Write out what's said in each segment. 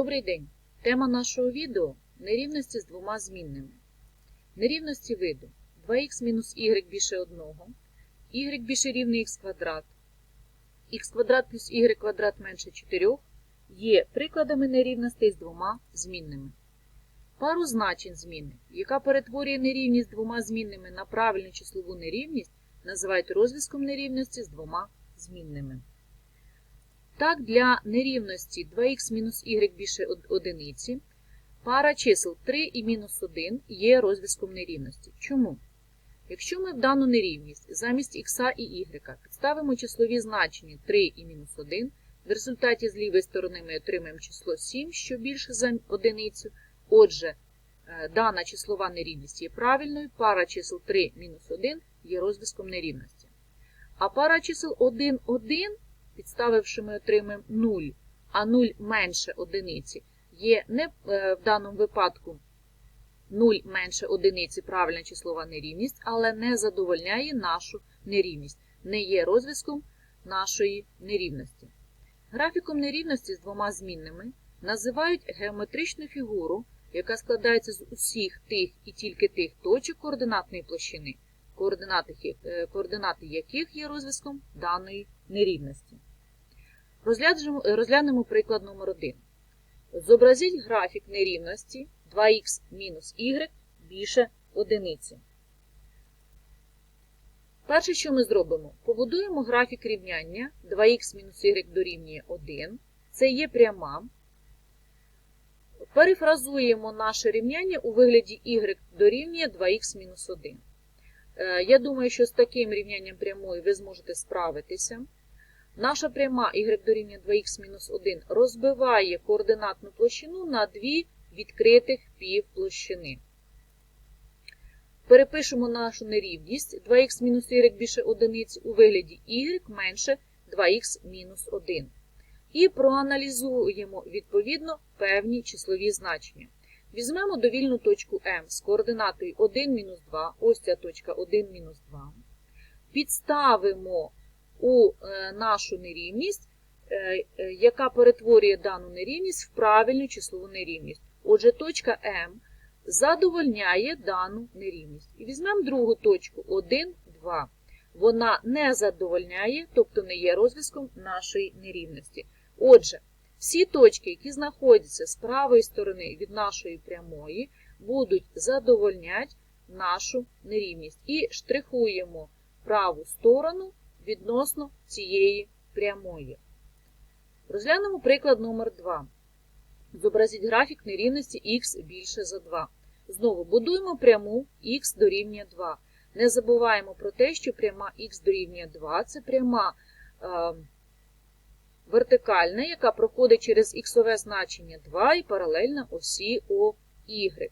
Добрий день! Тема нашого відео нерівності з двома змінними. Нерівності виду 2х мінус y більше 1, y більше рівне х квадрат, х квадрат плюс y квадрат менше 4 є прикладами нерівностей з двома змінними. Пару значень зміни, яка перетворює нерівність з двома змінними на правильну числову нерівність, називають розв'язком нерівності з двома змінними. Так, для нерівності 2х мінус y більше одиниці пара чисел 3 і мінус 1 є розв'язком нерівності. Чому? Якщо ми в дану нерівність замість х і y підставимо числові значення 3 і мінус 1, в результаті з лівої сторони ми отримаємо число 7, що більше за одиницю. Отже, е, дана числова нерівність є правильною, пара чисел 3 мінус 1 є розв'язком нерівності. А пара чисел 1, 1 підставивши ми отримаємо 0, а 0 менше одиниці, є не е, в даному випадку 0 менше одиниці правильна числова нерівність, але не задовольняє нашу нерівність, не є розв'язком нашої нерівності. Графіком нерівності з двома змінними називають геометричну фігуру, яка складається з усіх тих і тільки тих точок координатної площини, координати, е, яких є розв'язком даної нерівності. Розглянемо приклад номер 1 Зобразіть графік нерівності 2х мінус y більше одиниці. Перше, що ми зробимо, побудуємо графік рівняння 2х мінус y дорівнює 1. Це є пряма. Перефразуємо наше рівняння у вигляді y дорівнює 2х мінус 1. Е, я думаю, що з таким рівнянням прямої ви зможете справитися. Наша пряма y дорівнює 2х-1 розбиває координатну площину на дві відкритих півплощини. Перепишемо нашу нерівність 2х-y більше 1 у вигляді y менше 2х-1. І проаналізуємо відповідно певні числові значення. Візьмемо довільну точку М з координатою 1-2, ось ця точка 1-2. Підставимо у е, нашу нерівність, е, е, яка перетворює дану нерівність в правильну числову нерівність. Отже, точка М задовольняє дану нерівність. І візьмемо другу точку 1, 2. Вона не задовольняє, тобто не є розв'язком нашої нерівності. Отже, всі точки, які знаходяться з правої сторони від нашої прямої, будуть задовольняти нашу нерівність. І штрихуємо праву сторону відносно цієї прямої. Розглянемо приклад номер 2 Зобразіть графік нерівності х більше за 2. Знову будуємо пряму х дорівнює 2. Не забуваємо про те, що пряма х дорівнює 2 це пряма е, вертикальна, яка проходить через х значення 2 і паралельна осі OY.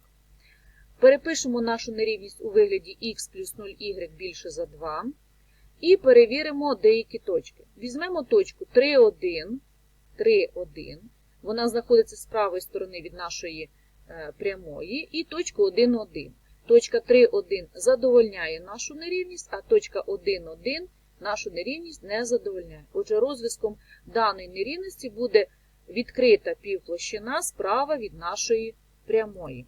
Перепишемо нашу нерівність у вигляді х плюс 0y більше за 2. І перевіримо деякі точки. Візьмемо точку 3,1, 3,1. Вона знаходиться з правої сторони від нашої е, прямої, і точку 1,1. Точка 3,1 задовольняє нашу нерівність, а точка 1,1 нашу нерівність не задовольняє. Отже, розв'язком даної нерівності буде відкрита півплощина справа від нашої прямої.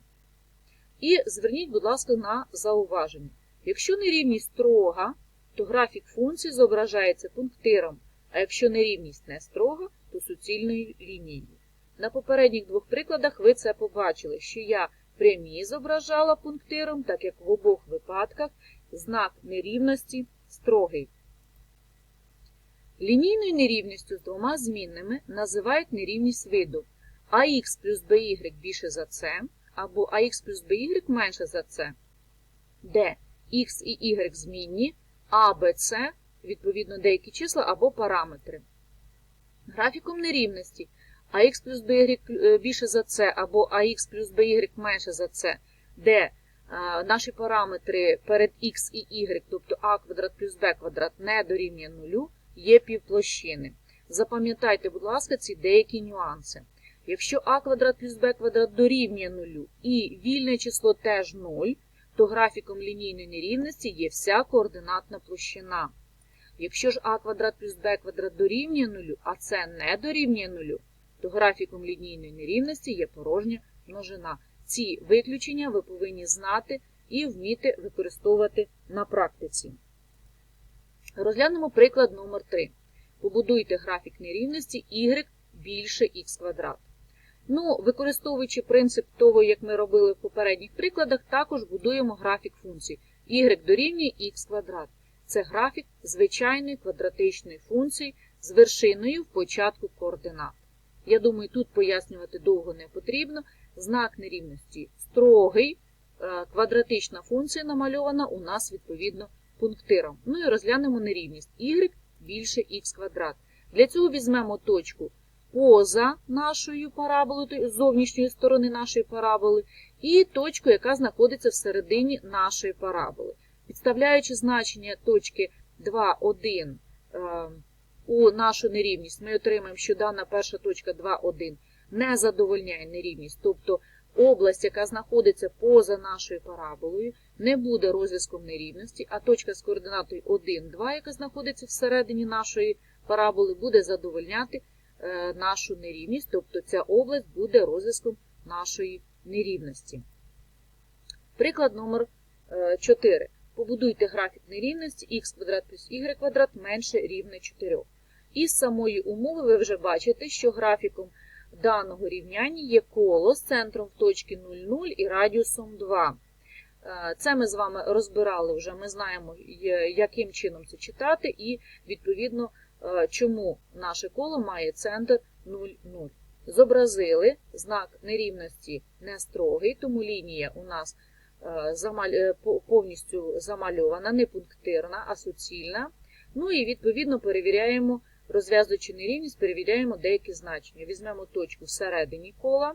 І зверніть, будь ласка, на зауваження. Якщо нерівність строга, то графік функції зображається пунктиром, а якщо нерівність не строга, то суцільною лінією. На попередніх двох прикладах ви це побачили, що я прямі зображала пунктиром, так як в обох випадках знак нерівності строгий. Лінійною нерівністю з двома змінними називають нерівність виду ax плюс by більше за c або ax плюс by менше за c, де x і y змінні, а, Б, С, відповідно, деякі числа або параметри. Графіком нерівності АХ плюс BY е, більше за С або АХ плюс BY менше за С, де а, наші параметри перед Х і Y, тобто А квадрат плюс Б квадрат не дорівнює нулю, є півплощини. Запам'ятайте, будь ласка, ці деякі нюанси. Якщо А квадрат плюс Б квадрат дорівнює нулю і вільне число теж 0, то графіком лінійної нерівності є вся координатна площина. Якщо ж а квадрат плюс b квадрат дорівнює нулю, а це не дорівнює нулю, то графіком лінійної нерівності є порожня множина. Ці виключення ви повинні знати і вміти використовувати на практиці. Розглянемо приклад номер 3 Побудуйте графік нерівності y більше х квадрат. Ну, використовуючи принцип того, як ми робили в попередніх прикладах, також будуємо графік функції y дорівнює х квадрат. Це графік звичайної квадратичної функції з вершиною в початку координат. Я думаю, тут пояснювати довго не потрібно. Знак нерівності строгий, е, квадратична функція намальована у нас відповідно пунктиром. Ну і розглянемо нерівність y більше х квадрат. Для цього візьмемо точку поза нашою параболою, зовнішньої сторони нашої параболи, і точку, яка знаходиться всередині нашої параболи. Підставляючи значення точки 2, 1 е, у нашу нерівність, ми отримаємо, що дана перша точка 2, 1 не задовольняє нерівність, тобто область, яка знаходиться поза нашою параболою, не буде розв'язком нерівності, а точка з координатою 1, 2, яка знаходиться всередині нашої параболи, буде задовольняти нашу нерівність, тобто ця область буде розв'язком нашої нерівності. Приклад номер 4. Побудуйте графік нерівності х квадрат плюс y квадрат менше рівне 4. Із самої умови ви вже бачите, що графіком даного рівняння є коло з центром в точці 0,0 і радіусом 2. Е, це ми з вами розбирали вже, ми знаємо, яким чином це читати, і, відповідно, е, чому наше коло має центр 0,0. Зобразили знак нерівності не строгий, тому лінія у нас е, повністю замальована, не пунктирна, а суцільна. Ну і відповідно перевіряємо розв'язуючи нерівність, перевіряємо деякі значення. Візьмемо точку всередині кола,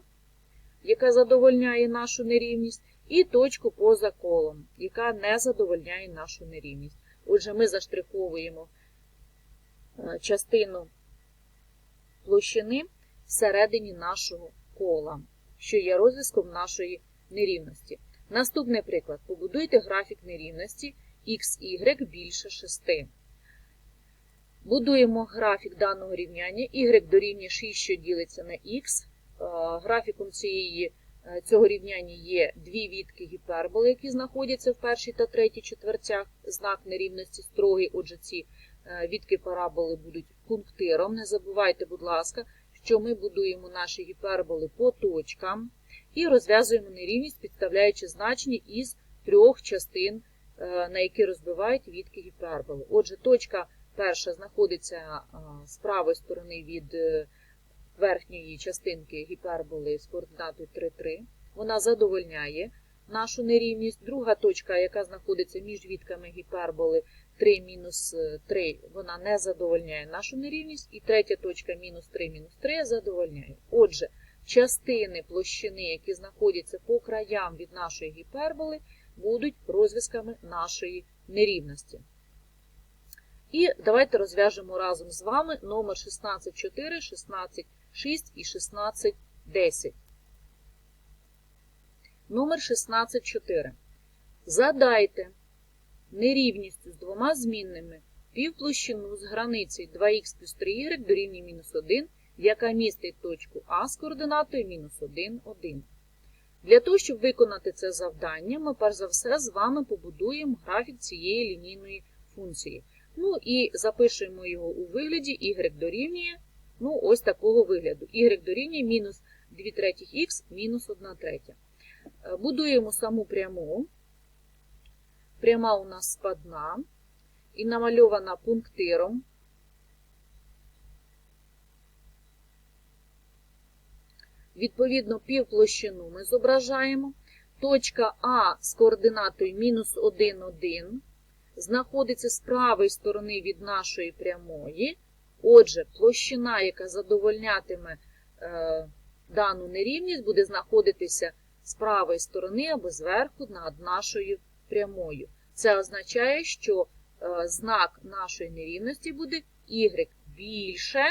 яка задовольняє нашу нерівність, і точку поза колом, яка не задовольняє нашу нерівність. Отже, ми заштриховуємо е, частину площини всередині нашого кола, що є розв'язком нашої нерівності. Наступний приклад. Побудуйте графік нерівності xy більше 6. Будуємо графік даного рівняння. y дорівнює 6, що ділиться на х. Графіком цієї, е, цього рівняння є дві відки гіперболи, які знаходяться в першій та третій четвертях. Знак нерівності строгий, отже, ці е, відки параболи будуть пунктиром. Не забувайте, будь ласка, що ми будуємо наші гіперболи по точкам і розв'язуємо нерівність, підставляючи значення із трьох частин, е, на які розбивають відки гіперболи. Отже, точка Перша знаходиться з правої сторони від е, верхньої частинки гіперболи з координатою 3,3. Вона задовольняє нашу нерівність. Друга точка, яка знаходиться між відками гіперболи 3 мінус 3, вона не задовольняє нашу нерівність. І третя точка мінус 3 мінус 3 задовольняє. Отже, частини площини, які знаходяться по краям від нашої гіперболи, будуть розв'язками нашої нерівності. І давайте розв'яжемо разом з вами номер 16.4, 16.6 і 16.10. Номер 16.4. Задайте нерівністю з двома змінними півплощину з границею 2х плюс 3y дорівнює мінус 1, яка містить точку А з координатою мінус 1, 1. Для того, щоб виконати це завдання, ми перш за все з вами побудуємо графік цієї лінійної функції. Ну і запишемо його у вигляді y дорівнює, ну, ось такого вигляду. y дорівнює мінус 2 третіх х мінус 1 третя. Е, будуємо саму пряму. Пряма у нас складна і намальована пунктиром. Відповідно, півплощину ми зображаємо. Точка А з координатою мінус 1, 1 знаходиться з правої сторони від нашої прямої. Отже, площина, яка задовольнятиме е, дану нерівність, буде знаходитися з правої сторони або зверху над нашою прямою. Це означає, що е, знак нашої нерівності буде y більше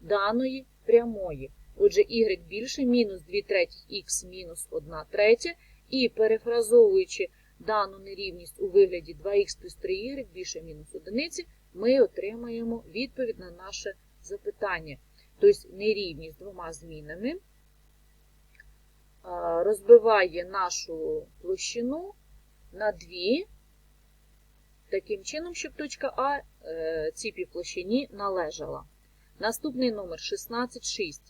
даної прямої. Отже, y більше мінус 2 третіх х мінус 1 третя. І перефразовуючи дану нерівність у вигляді 2х плюс 3y більше мінус 1, ми отримаємо відповідь на наше запитання. тобто нерівність двома змінами, розбиває нашу площину на дві, таким чином, щоб точка А е, цій півплощині належала. Наступний номер 16,6.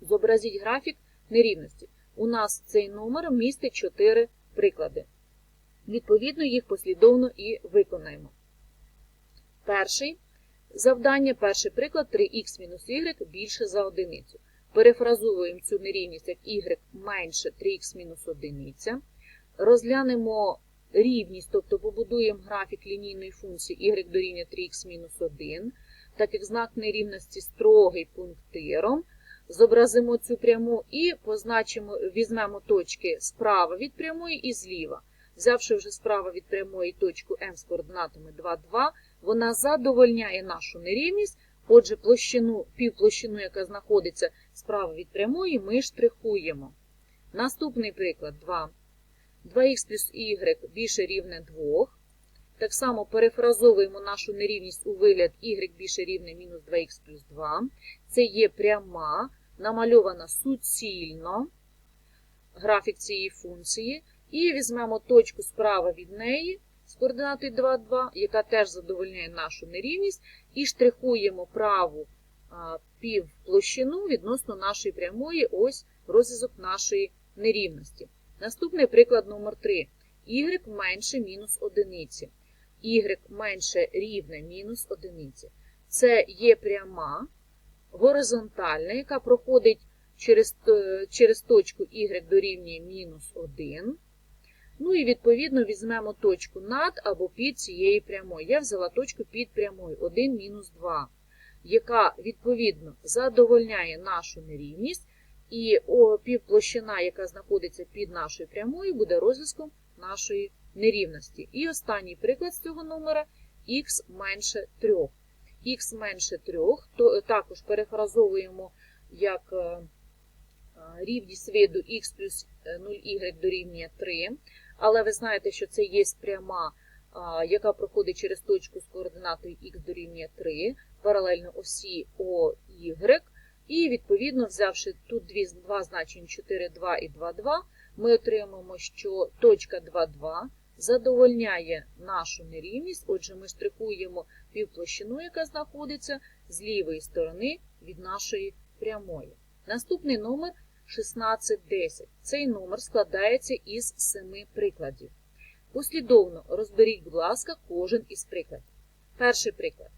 Зобразіть графік нерівності. У нас цей номер містить 4 приклади. Відповідно, їх послідовно і виконаємо. Перший завдання, перший приклад 3х-y більше за одиницю. Перефразовуємо цю нерівність як y менше 3х-1. Розглянемо рівність, тобто побудуємо графік лінійної функції y дорівнює 3х-1, так як знак нерівності строгий пунктиром. Зобразимо цю пряму і позначимо, візьмемо точки справа від прямої і зліва. Взявши вже справа від прямої точку М з координатами 2, 2, вона задовольняє нашу нерівність. Отже, площину, півплощину, яка знаходиться справа від прямої, ми штрихуємо. Наступний приклад 2. 2х плюс y більше рівне 2. Так само перефразовуємо нашу нерівність у вигляд y більше рівне мінус 2х плюс 2. Це є пряма, намальована суцільно, графік цієї функції. І візьмемо точку справа від неї з координатою 2, 2, яка теж задовольняє нашу нерівність, і штрихуємо праву півплощину відносно нашої прямої, ось розв'язок нашої нерівності. Наступний приклад номер 3. y менше мінус одиниці. y менше рівне мінус одиниці. Це є пряма горизонтальна, яка проходить через, через точку y дорівнює мінус 1. Ну і відповідно візьмемо точку над або під цією прямою. Я взяла точку під прямою 1 мінус 2, яка відповідно задовольняє нашу нерівність, і півплощина, яка знаходиться під нашою прямою, буде розв'язком нашої нерівності. І останній приклад з цього номера х менше 3. х менше 3, то також перефразовуємо як е, рівність виду х плюс 0y дорівнює 3. Але ви знаєте, що це є пряма, яка проходить через точку з координатою х дорівнює 3, паралельно осі OY. І, відповідно, взявши тут дві, два значення 4, 2 і 2, 2, ми отримаємо, що точка 2, 2 задовольняє нашу нерівність, отже, ми штрихуємо півплощину, яка знаходиться з лівої сторони від нашої прямої. Наступний номер 1610. Цей номер складається із семи прикладів. Послідовно розберіть, будь ласка, кожен із прикладів. Перший приклад.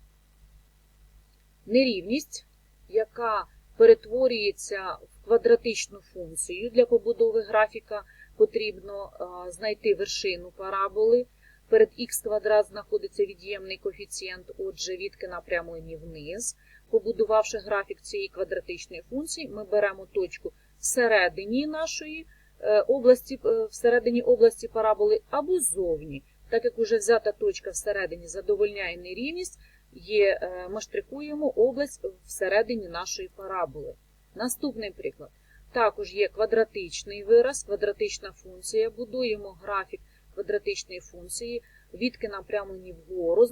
Нерівність, яка перетворюється в квадратичну функцію. Для побудови графіка потрібно знайти вершину параболи. Перед х квадрат знаходиться від'ємний коефіцієнт, отже, відкина прямої вниз. Побудувавши графік цієї квадратичної функції, ми беремо точку всередині нашої е, області, е, всередині області параболи або зовні. Так як уже взята точка всередині задовольняє нерівність, є, е, ми штрихуємо область всередині нашої параболи. Наступний приклад. Також є квадратичний вираз, квадратична функція. Будуємо графік квадратичної функції, відкина прямо вгору,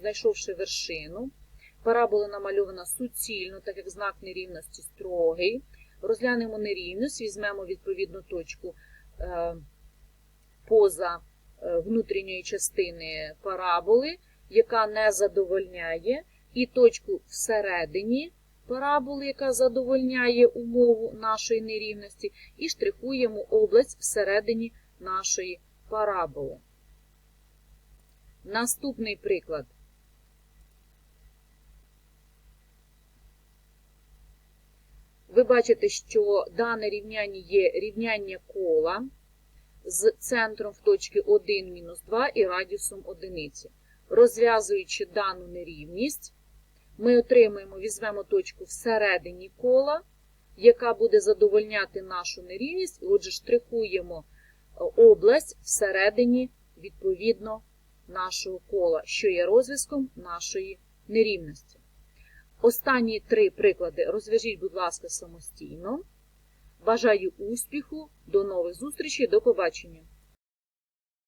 знайшовши вершину. Парабола намальована суцільно, так як знак нерівності строгий. Розглянемо нерівність, візьмемо відповідну точку е, поза е, внутрішньої частини параболи, яка не задовольняє, і точку всередині параболи, яка задовольняє умову нашої нерівності, і штрихуємо область всередині нашої параболи. Наступний приклад. Ви бачите, що дане рівняння є рівняння кола з центром в точці 1-2 і радіусом 1. Розв'язуючи дану нерівність, ми отримаємо, візьмемо точку всередині кола, яка буде задовольняти нашу нерівність, і отже, штрихуємо е, область всередині, відповідно, нашого кола, що є розв'язком нашої нерівності. Останні три приклади розв'яжіть, будь ласка, самостійно. Бажаю успіху, до нових зустрічей, до побачення!